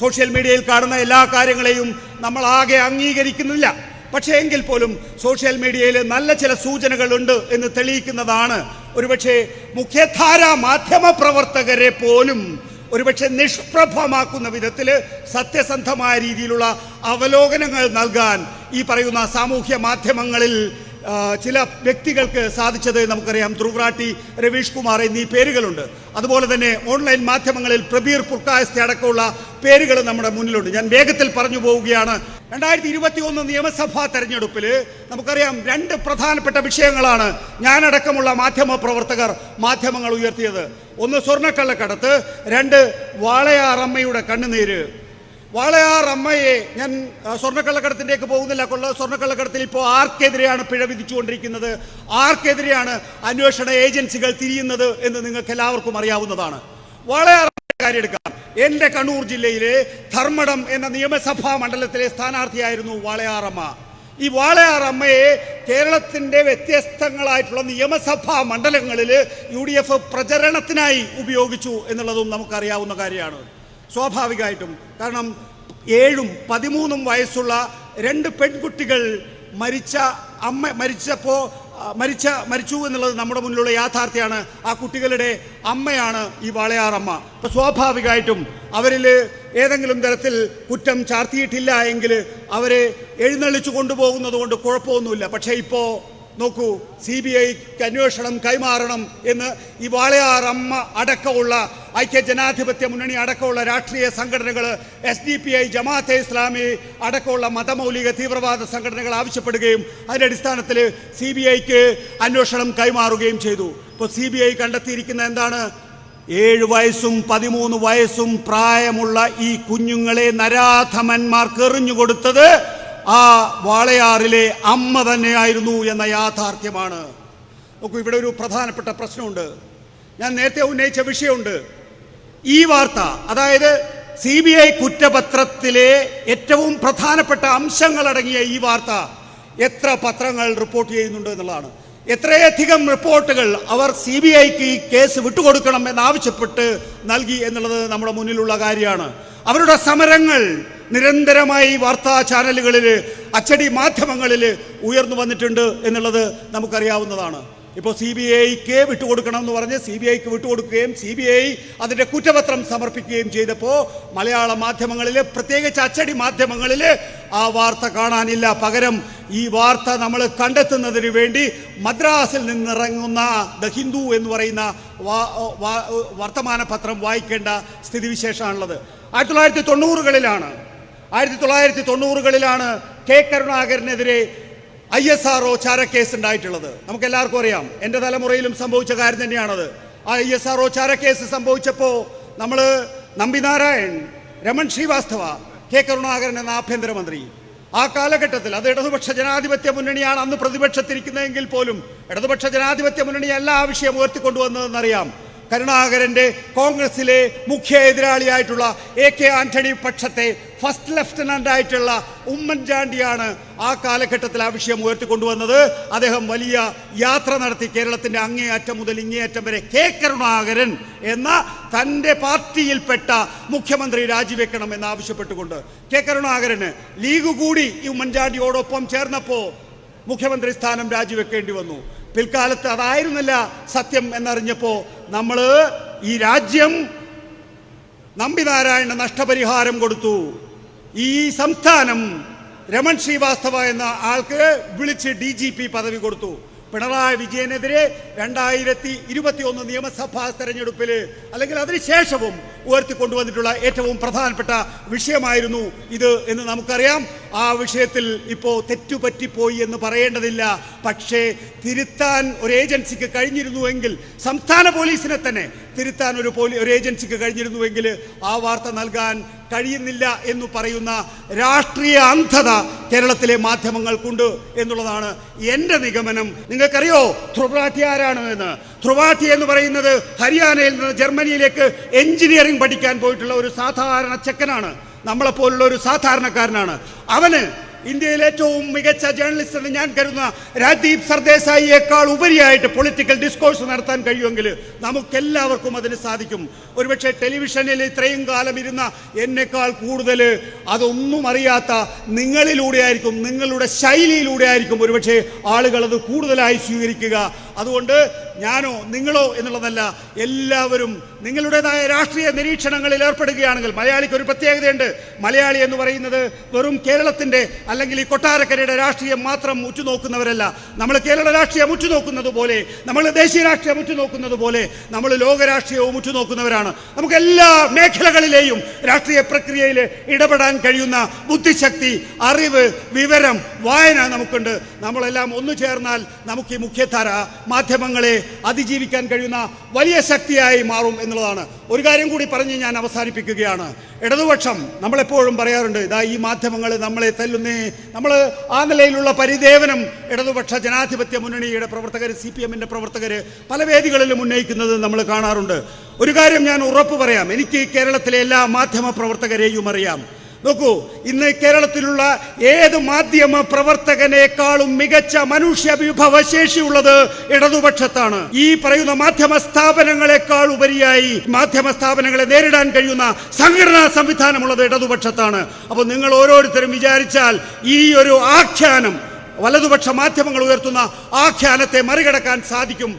Social മീഡിയയിൽ കാണുന്ന എല്ലാ കാര്യങ്ങളെയും നമ്മൾ ആകെ അംഗീകരിക്കുന്നില്ല. പക്ഷേ എങ്കിൽ പോലും സോഷ്യൽ മീഡിയയിൽ നല്ല ചില സൂചനകളുണ്ട് എന്ന് തെളിയിക്കുന്നതാണ്. ഒരുപക്ഷെ മുഖ്യധാര മാധ്യമ പ്രവർത്തകരെ പോലും ഒരുപക്ഷെ നിഷ്പ്രഭമാക്കുന്ന വിധത്തിൽ സത്യസന്ധമായ രീതിയിലുള്ള അവലോകനങ്ങൾ നൽകാൻ ഈ പറയുന്ന സാമൂഹ്യ മാധ്യമങ്ങളിൽ ചില വ്യക്തികൾക്ക് സാധിച്ചത് നമുക്കറിയാം. ധ്രുവ്രാട്ടി രവീഷ് കുമാർ എന്നീ പേരുകളുണ്ട്. അതുപോലെ തന്നെ ഓൺലൈൻ മാധ്യമങ്ങളിൽ പ്രബീർ പുർക്കായസ്തി അടക്കമുള്ള പേരുകൾ നമ്മുടെ മുന്നിലുണ്ട്. ഞാൻ വേഗത്തിൽ പറഞ്ഞു പോവുകയാണ്. രണ്ടായിരത്തി ഇരുപത്തി ഒന്ന് നിയമസഭാ തെരഞ്ഞെടുപ്പിൽ നമുക്കറിയാം രണ്ട് പ്രധാനപ്പെട്ട വിഷയങ്ങളാണ് ഞാനടക്കമുള്ള മാധ്യമ പ്രവർത്തകർ മാധ്യമങ്ങൾ ഉയർത്തിയത്. ഒന്ന് സ്വർണക്കള്ളക്കടത്ത് രണ്ട് വാളയാറമ്മയുടെ കണ്ണുനീര്. വാളയാർ അമ്മയെ ഞാൻ സ്വർണക്കള്ളക്കടത്തിന്റെയൊക്കെ പോകുന്നില്ല. കൊള്ള സ്വർണക്കള്ളക്കടത്തിൽ ഇപ്പോൾ ആർക്കെതിരെയാണ് പിഴ വിധിച്ചുകൊണ്ടിരിക്കുന്നത്? ആർക്കെതിരെയാണ് അന്വേഷണ ഏജൻസികൾ തിരിയുന്നത് എന്ന് നിങ്ങൾക്ക് എല്ലാവർക്കും അറിയാവുന്നതാണ്. വാളയാർ കാര്യം എടുക്കാം. എന്റെ കണ്ണൂർ ജില്ലയിലെ ധർമ്മടം എന്ന നിയമസഭാ മണ്ഡലത്തിലെ സ്ഥാനാർത്ഥിയായിരുന്നു വാളയാറമ്മ. ഈ വാളയാർ അമ്മയെ കേരളത്തിന്റെ വ്യത്യസ്തങ്ങളായിട്ടുള്ള നിയമസഭാ മണ്ഡലങ്ങളിൽ യു ഡി എഫ് പ്രചരണത്തിനായി ഉപയോഗിച്ചു എന്നുള്ളതും നമുക്കറിയാവുന്ന കാര്യമാണ്. സ്വാഭാവികമായിട്ടും. കാരണം ഏഴും പതിമൂന്നും വയസ്സുള്ള രണ്ട് പെൺകുട്ടികൾ മരിച്ച അമ്മ മരിച്ചപ്പോൾ മരിച്ച മരിച്ചു എന്നുള്ളത് നമ്മുടെ മുന്നിലുള്ള യാഥാർത്ഥ്യമാണ് ആ കുട്ടികളുടെ അമ്മയാണ് ഈ വാളയാറമ്മ. അപ്പോൾ സ്വാഭാവികമായിട്ടും അവരിൽ ഏതെങ്കിലും തരത്തിൽ കുറ്റം ചാർത്തിയിട്ടില്ല എങ്കിൽ അവരെ എഴുന്നള്ളിച്ചു കൊണ്ടുപോകുന്നത് കൊണ്ട് കുഴപ്പമൊന്നുമില്ല. പക്ഷേ ഇപ്പോൾ നോക്കൂ സി ബി ഐക്ക് അന്വേഷണം കൈമാറണം എന്ന് ഈ വാളയാർ അമ്മ അടക്കമുള്ള ഐക്യ ജനാധിപത്യ മുന്നണി അടക്കമുള്ള രാഷ്ട്രീയ സംഘടനകൾ S D P I Jamaat-e Islami അടക്കമുള്ള മതമൗലിക തീവ്രവാദ സംഘടനകൾ ആവശ്യപ്പെടുകയും അതിന്റെ അടിസ്ഥാനത്തിൽ സി ബി ഐക്ക് അന്വേഷണം കൈമാറുകയും ചെയ്തു. ഇപ്പോൾ സി ബി ഐ കണ്ടെത്തിയിരിക്കുന്ന എന്താണ്? ഏഴ് വയസ്സും പതിമൂന്ന് വയസ്സും പ്രായമുള്ള ഈ കുഞ്ഞുങ്ങളെ നരാധമന്മാർക്ക് എറിഞ്ഞു കൊടുത്തത് ആ വാളയാറിലെ അമ്മ തന്നെയായിരുന്നു എന്ന യാഥാർത്ഥ്യമാണ്. നോക്കൂ ഇവിടെ ഒരു പ്രധാനപ്പെട്ട പ്രശ്നമുണ്ട്. ഞാൻ നേരത്തെ ഉന്നയിച്ച വിഷയമുണ്ട്. ഈ വാർത്ത അതായത് സി ബി ഐ കുറ്റപത്രത്തിലെ ഏറ്റവും പ്രധാനപ്പെട്ട അംശങ്ങളടങ്ങിയ ഈ വാർത്ത എത്ര പത്രങ്ങൾ റിപ്പോർട്ട് ചെയ്യുന്നുണ്ട് എന്നുള്ളതാണ്. എത്രയധികം റിപ്പോർട്ടുകൾ അവർ സി ബി ഐക്ക് ഈ കേസ് വിട്ടുകൊടുക്കണം എന്നാവശ്യപ്പെട്ട് നൽകി എന്നുള്ളത് നമ്മുടെ മുന്നിലുള്ള കാര്യമാണ്. അവരുടെ സമരങ്ങൾ നിരന്തരമായി വാർത്താ ചാനലുകളിൽ അച്ചടി മാധ്യമങ്ങളിൽ ഉയർന്നു വന്നിട്ടുണ്ട് എന്നുള്ളത് നമുക്കറിയാവുന്നതാണ്. ഇപ്പോൾ സി ബി ഐക്ക് വിട്ടുകൊടുക്കണം എന്ന് പറഞ്ഞ് സി ബി ഐക്ക് വിട്ടുകൊടുക്കുകയും സി ബി ഐ അതിന്റെ കുറ്റപത്രം സമർപ്പിക്കുകയും ചെയ്തപ്പോൾ മലയാള മാധ്യമങ്ങളിൽ പ്രത്യേകിച്ച് അച്ചടി മാധ്യമങ്ങളിൽ ആ വാർത്ത കാണാനില്ല. പകരം ഈ വാർത്ത നമ്മൾ കണ്ടെത്തുന്നതിന് വേണ്ടി മദ്രാസിൽ നിന്നിറങ്ങുന്ന ദ ഹിന്ദു എന്ന് പറയുന്ന വർത്തമാന പത്രം വായിക്കേണ്ട സ്ഥിതിവിശേഷമാണുള്ളത്. ആയിരത്തി തൊള്ളായിരത്തി തൊണ്ണൂറുകളിലാണ് ആയിരത്തി തൊള്ളായിരത്തി തൊണ്ണൂറുകളിലാണ് കെ കരുണാകരനെതിരെ ഐ എസ് ആർ ഒ ചാരക്കേസ് ഉണ്ടായിട്ടുള്ളത് നമുക്ക് എല്ലാവർക്കും അറിയാം എന്റെ തലമുറയിലും സംഭവിച്ച കാര്യം തന്നെയാണത്. ആ ഐ എസ് ആർ ഒ ചാരക്കേസ് സംഭവിച്ചപ്പോൾ നമ്മൾ നമ്പിനാരായൺ രമൺ ശ്രീവാസ്തവ കെ കരുണാകരൻ എന്ന ആഭ്യന്തരമന്ത്രി. ആ കാലഘട്ടത്തിൽ അത് ഇടതുപക്ഷ ജനാധിപത്യ മുന്നണിയാണ് അന്ന് പ്രതിപക്ഷത്തിരിക്കുന്നതെങ്കിൽ പോലും ഇടതുപക്ഷ ജനാധിപത്യ മുന്നണി എല്ലാ ആ വിഷയം ഉയർത്തിക്കൊണ്ടുവന്നതെന്നറിയാം. കരുണാകരന്റെ കോൺഗ്രസിലെ മുഖ്യ എതിരാളിയായിട്ടുള്ള എ കെ ആന്റണി പക്ഷത്തെ ഫസ്റ്റ് ലഫ്റ്റനന്റ് ആയിട്ടുള്ള ഉമ്മൻചാണ്ടിയാണ് ആ കാലഘട്ടത്തിൽ ആ വിഷയം ഉയർത്തിക്കൊണ്ടുവന്നത്. അദ്ദേഹം വലിയ യാത്ര നടത്തി കേരളത്തിന്റെ അങ്ങേയറ്റം മുതൽ ഇങ്ങേയറ്റം വരെ കെ കരുണാകരൻ എന്ന തന്റെ പാർട്ടിയിൽപ്പെട്ട മുഖ്യമന്ത്രി രാജിവെക്കണം എന്ന് ആവശ്യപ്പെട്ടുകൊണ്ട് കെ കരുണാകരന് ലീഗ് കൂടി ഈ ഉമ്മൻചാണ്ടിയോടൊപ്പം ചേർന്നപ്പോൾ മുഖ്യമന്ത്രി സ്ഥാനം രാജിവെക്കേണ്ടി വന്നു. പിൽക്കാലത്ത് അതായിരുന്നില്ല സത്യം എന്നറിഞ്ഞപ്പോൾ നമ്മൾ ഈ രാജ്യം നമ്പിനാരായണ നഷ്ടപരിഹാരം കൊടുത്തു. ഈ സംസ്ഥാനം രമൺ ശ്രീവാസ്തവ എന്ന ആൾക്ക് വിളിച്ച് ഡി ജി പി പദവി കൊടുത്തു. പിണറായി വിജയനെതിരെ രണ്ടായിരത്തി ഇരുപത്തി ഒന്ന് നിയമസഭാ തെരഞ്ഞെടുപ്പിൽ അല്ലെങ്കിൽ അതിനുശേഷവും ഉയർത്തിക്കൊണ്ടുവന്നിട്ടുള്ള ഏറ്റവും പ്രധാനപ്പെട്ട വിഷയമായിരുന്നു ഇത് എന്ന് നമുക്കറിയാം. ആ വിഷയത്തിൽ ഇപ്പോൾ തെറ്റുപറ്റിപ്പോയി എന്ന് പറയേണ്ടതില്ല. പക്ഷേ തിരുത്താൻ ഒരു ഏജൻസിക്ക് കഴിഞ്ഞിരുന്നുവെങ്കിൽ സംസ്ഥാന പോലീസിനെ തന്നെ തിരുത്താൻ ഒരു പോലീ ഒരു ഏജൻസിക്ക് കഴിഞ്ഞിരുന്നുവെങ്കിൽ ആ വാർത്ത നൽകാൻ കഴിയുന്നില്ല എന്ന് പറയുന്ന രാഷ്ട്രീയ അന്ധത കേരളത്തിലെ മാധ്യമങ്ങൾക്കുണ്ട് എന്നുള്ളതാണ് എന്റെ നിഗമനം. നിങ്ങൾക്കറിയോ? ധ്രുവാട്ടി ആരാണ് എന്ന്. ധ്രുവാട്ടി എന്ന് പറയുന്നത് ഹരിയാനയിൽ നിന്ന് ജർമ്മനിയിലേക്ക് എഞ്ചിനീയറിംഗ് പഠിക്കാൻ പോയിട്ടുള്ള ഒരു സാധാരണ ചെക്കനാണ്. നമ്മളെപ്പോലുള്ള ഒരു സാധാരണക്കാരനാണ്. അവന് ഇന്ത്യയിലെ ഏറ്റവും മികച്ച ജേർണലിസ്റ്റ് എന്ന് ഞാൻ കരുതുന്ന രാജ്ദീപ് സർദേശായിയേക്കാൾ ഉപരിയായിട്ട് പൊളിറ്റിക്കൽ ഡിസ്കോഴ്സ് നടത്താൻ കഴിയുമെങ്കിൽ നമുക്കെല്ലാവർക്കും അതിന് സാധിക്കും. ഒരുപക്ഷെ ടെലിവിഷനിൽ ഇത്രയും കാലം ഇരുന്ന എന്നെക്കാൾ കൂടുതൽ അതൊന്നും അറിയാത്ത നിങ്ങളിലൂടെ ആയിരിക്കും നിങ്ങളുടെ ശൈലിയിലൂടെ ആയിരിക്കും ഒരുപക്ഷെ ആളുകൾ അത് കൂടുതലായി സ്വീകരിക്കുക. അതുകൊണ്ട് ഞാനോ നിങ്ങളോ എന്നുള്ളതല്ല എല്ലാവരും നിങ്ങളുടേതായ രാഷ്ട്രീയ നിരീക്ഷണങ്ങളിൽ ഏർപ്പെടുകയാണെങ്കിൽ മലയാളിക്ക് ഒരു പ്രത്യേകതയുണ്ട്. മലയാളി എന്ന് പറയുന്നത് വെറും കേരളത്തിന്റെ അല്ലെങ്കിൽ ഈ കൊട്ടാരക്കരയുടെ രാഷ്ട്രീയം മാത്രം ഉറ്റുനോക്കുന്നവരല്ല. നമ്മൾ കേരള രാഷ്ട്രീയം ഉറ്റുനോക്കുന്നത് പോലെ നമ്മൾ ദേശീയ രാഷ്ട്രീയം ഉറ്റുനോക്കുന്നത് പോലെ നമ്മൾ ലോക രാഷ്ട്രീയവും ഉറ്റുനോക്കുന്നവരാണ്. നമുക്ക് എല്ലാ മേഖലകളിലെയും രാഷ്ട്രീയ പ്രക്രിയയിൽ ഇടപെടാൻ കഴിയുന്ന ബുദ്ധിശക്തി അറിവ് വിവരം വായന നമുക്കുണ്ട്. നമ്മളെല്ലാം ഒന്നു ചേർന്നാൽ നമുക്ക് ഈ മുഖ്യധാര മാധ്യമങ്ങളെ അതിജീവിക്കാൻ കഴിയുന്ന വലിയ ശക്തിയായി മാറും എന്നുള്ളതാണ്. ഒരു കാര്യം കൂടി പറഞ്ഞ് ഞാൻ അവസാനിപ്പിക്കുകയാണ്. ഇടതുപക്ഷം നമ്മളെപ്പോഴും പറയാറുണ്ട് ഇതാ ഈ മാധ്യമങ്ങൾ നമ്മളെ തല്ലുന്നേ. നമ്മൾ ആ നിലയിലുള്ള പരിദേവനം ഇടതുപക്ഷ ജനാധിപത്യ മുന്നണിയുടെ പ്രവർത്തകർ സി പി എമ്മിന്റെ പ്രവർത്തകർ പല വേദികളിലും ഉന്നയിക്കുന്നത് നമ്മൾ കാണാറുണ്ട്. ഒരു കാര്യം ഞാൻ ഉറപ്പ് പറയാം എനിക്ക് കേരളത്തിലെ എല്ലാ മാധ്യമ പ്രവർത്തകരെയും അറിയാം. നോക്കൂ ഇന്ന് കേരളത്തിലുള്ള ഏത് മാധ്യമ പ്രവർത്തകനേക്കാളും മികച്ച മനുഷ്യ വിഭവശേഷിയുള്ളത് ഇടതുപക്ഷത്താണ്. ഈ പറയുന്ന മാധ്യമ സ്ഥാപനങ്ങളെക്കാൾ ഉപരിയായി മാധ്യമ സ്ഥാപനങ്ങളെ നേരിടാൻ കഴിയുന്ന സംഘടനാ സംവിധാനമുള്ളത് ഇടതുപക്ഷത്താണ്. അപ്പോൾ നിങ്ങൾ ഓരോരുത്തരും വിചാരിച്ചാൽ ഈ ഒരു ആഖ്യാനം വലതുപക്ഷ മാധ്യമങ്ങൾ ഉയർത്തുന്ന ആഖ്യാനത്തെ മറികടക്കാൻ സാധിക്കും